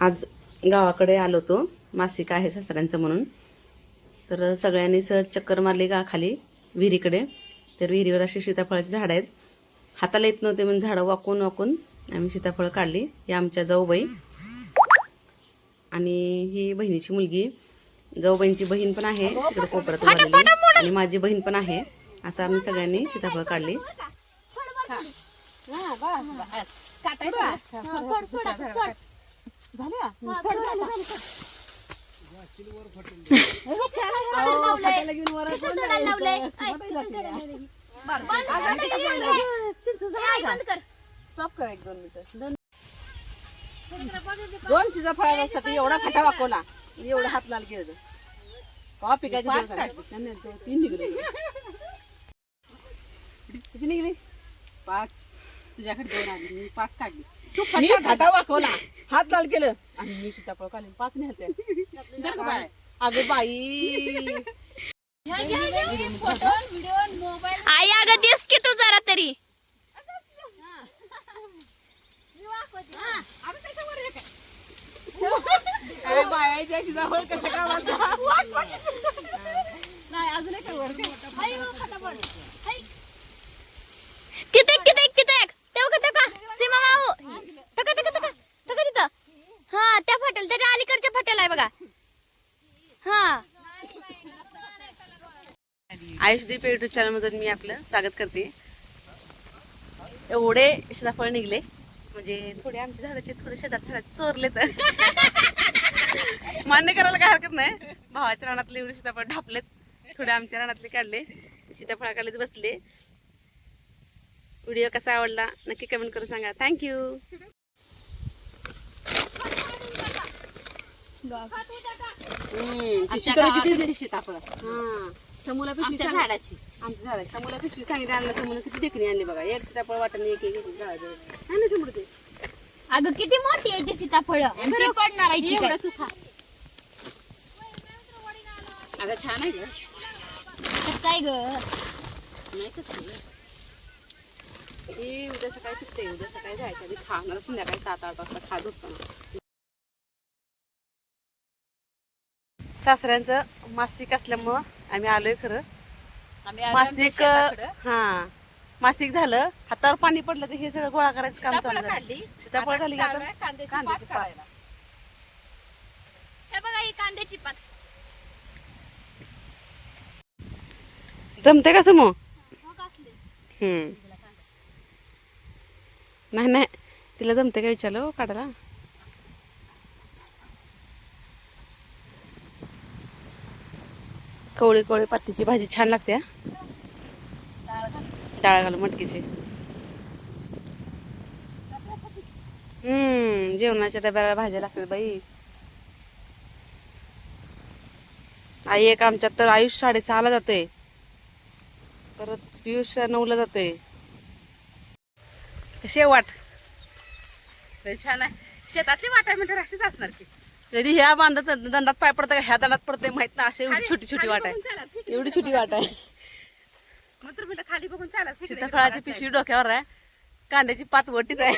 आज गावाकडे आलो होतो. मासिक आहे सासऱ्यांचं म्हणून. तर सगळ्यांनी सहज चक्कर मारली गा खाली विहिरीकडे. तर विहिरीवर अशी सीताफळाची झाडं आहेत. हाताला येत नव्हते म्हणून झाडं वाकून वाकून आम्ही सीताफळं काढली. ही आमच्या जाऊबाई आणि ही बहिणीची मुलगी. जाऊबाईंची बहीण पण आहे. तिकडे कोपऱ्यात उभारलेली. आणि माझी बहीण पण आहे. असं आम्ही सगळ्यांनी सीताफळ काढली. दोन शिजा फळासाठी एवढा फाटा वाकवला. एवढा हात लाल केलं कवा पिकायचे दिवस आले. नाही, नाही, दोन- तीन निघले किती निघली? पाच. तुझ्याकडे दोन आली. मी पाच काढली. तू मी फाटा वाकवला. हात लाल केलं. आणि मी सीताफळ काढली पाच नाही अगं बाई. आई अगं दिस की तू जरा तरी. नाही अजून एक आहे बघा. हा. आयुषदीप युट्यूब चॅनलमधून मी आपलं स्वागत करते. एवढे सीताफळ निघले. म्हणजे थोडे आमच्या झाडाचे थोडे शेतात झाडाचे चोरले तर मान्य करायला काय हरकत नाही. भावाच्या रानातले एवढे सीताफळ ढापलेत. थोडे आमच्या रानातले काढले. सीताफळ काढले बसले. व्हिडिओ कसा आवडला नक्की कमेंट करून सांगा. थँक्यू किती सीताफळ हा समूला पिशवी आमच्या सांग- झाडाची. आमच्या झाडाची. समूला पिशवी सांगितली आणलं किती देखणी आणली बघा. एक सीताफळ वाटणे एक एक एक झाडाचं आहे ना समोर ते? अगं किती मोठी आहे ती सीताफळ. पडणार आहे ती. अगं छान आहे ग. कच्चं आहे ग. नाही कसं उद्या सकाळी उद्या सकाळी जायचं खाणार संध्याकाळी सात आठ वाजता खात होतो सासऱ्यांचं मासिक असल्यामुळं आम्ही आलोय खरं मासिक. हा मासिक झालं हातावर पाणी पडलं तर हे सगळं गोळा करायचं काम चालू सीताफळं झालं. कांद्याची पात पात. काढायला. बघा ही कांद्याची पात जमते का समो हो? हम्म नाही नाही तिला जमते का विचारलं हो काढायला कवळी कवळी पत्तीची भाजी छान लागते हा. डाळ घालून मटकीची. हम्म जेवणाच्या डब्याला भाज्या लागतात बाई. आई एक आमच्यात तर आयुष साडेसहाला जाते परत पियुष नऊला जाते कशी आहे वाट? छान आहे. शेतातली वाटा म्हणजे अशीच असणार की. कधी ह्या बांधत दंडात पाय पडतं का? ह्या दंडात पडते माहीत ना अशी एवढी छोटी छोटी वाट आहे. एवढी छोटी वाट आहे. खाली बघून चालत सीताफळाची पिशवी डोक्यावर आहे. कांद्याची पात वटीत आहे.